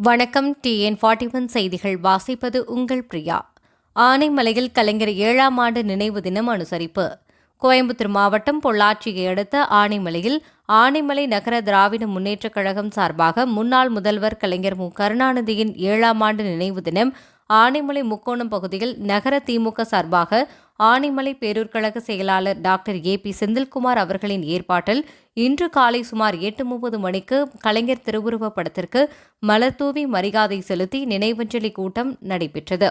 வணக்கம் TN forty one செய்திகள். வாசிப்பது உங்கள் பிரியா. ஆனைமலையில் கலைஞர் ஏழாம் ஆண்டு நினைவு தினம் அனுசரிப்பு. கோயம்புத்தூர் மாவட்டம் பொள்ளாச்சியை அடுத்த ஆனைமலையில் ஆனைமலை நகர திராவிட முன்னேற்றக் கழகம் சார்பாக முன்னாள் முதல்வர் கலைஞர் மு. கருணாநிதியின் ஏழாம் ஆண்டு நினைவு தினம் ஆனைமலை முக்கோணம் பகுதியில் நகர திமுக சார்பாக ஆனைமலை பேரூர் கழக செயலாளர் டாக்டர் ஏ பி செந்தில்குமார் அவர்களின் ஏற்பாட்டில் இன்று காலை சுமார் எட்டு முப்பது மணிக்கு கலைஞர் திருவுருவப் படத்திற்கு மலர்தூவி மரியாதை செலுத்தி நினைவஞ்சலி கூட்டம் நடைபெற்றது.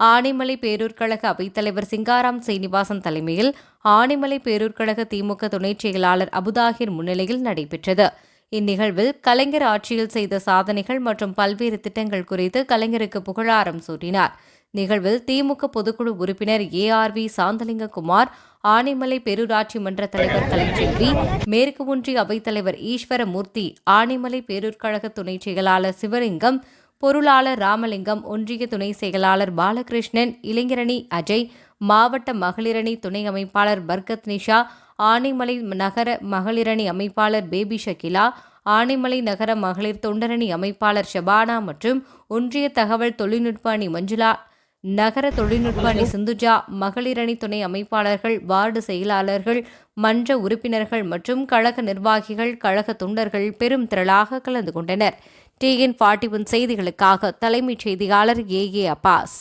ஆனைமலை பேரூர் கழக அவைத்தலைவர் சிங்காராம் சீனிவாசன் தலைமையில் ஆனைமலை பேரூர் கழக திமுக துணைச் செயலாளர் அபுதாகிர் முன்னிலையில் நடைபெற்றது. இந்நிகழ்வில் கலைஞர் ஆட்சியில் செய்த சாதனைகள் மற்றும் பல்வேறு திட்டங்கள் குறித்து கலைஞருக்கு புகழாரம் சூட்டினார். நிகழ்வில் திமுக பொதுக்குழு உறுப்பினர் A R V Santhalingakumar Anaimalai பேரூராட்சி மன்ற தலைவர் கலைச்செல்வி மேற்கு ஒன்றிய அவைத்தலைவர் ஈஸ்வரமூர்த்தி ஆனைமலை பேரூர்கழக துணை துணைச் செயலாளர் சிவலிங்கம் பொருளாளர் ராமலிங்கம் ஒன்றிய துணை செயலாளர் பாலகிருஷ்ணன் இளைஞரணி அஜய் மாவட்ட மகளிரணி துணை அமைப்பாளர் பர்கத் நிஷா ஆனைமலை நகர மகளிரணி அமைப்பாளர் பேபி ஷகிலா ஆனைமலை நகர மகளிர் தொண்டரணி அமைப்பாளர் ஷபானா மற்றும் ஒன்றிய தகவல் தொழில்நுட்ப அணி மஞ்சுளா நகர தொழில்நுட்ப அணி சிந்துஜா மகளிரணி துணை அமைப்பாளர்கள் வார்டு செயலாளர்கள் மன்ற உறுப்பினர்கள் மற்றும் கழக நிர்வாகிகள் கழக தொண்டர்கள் பெரும் திரளாக கலந்து கொண்டனர். டிஎன் ஃபார்ட்டி ஒன் செய்திகளுக்காக தலைமைச் செய்தியாளர் ஏ ஏ அப்பாஸ்.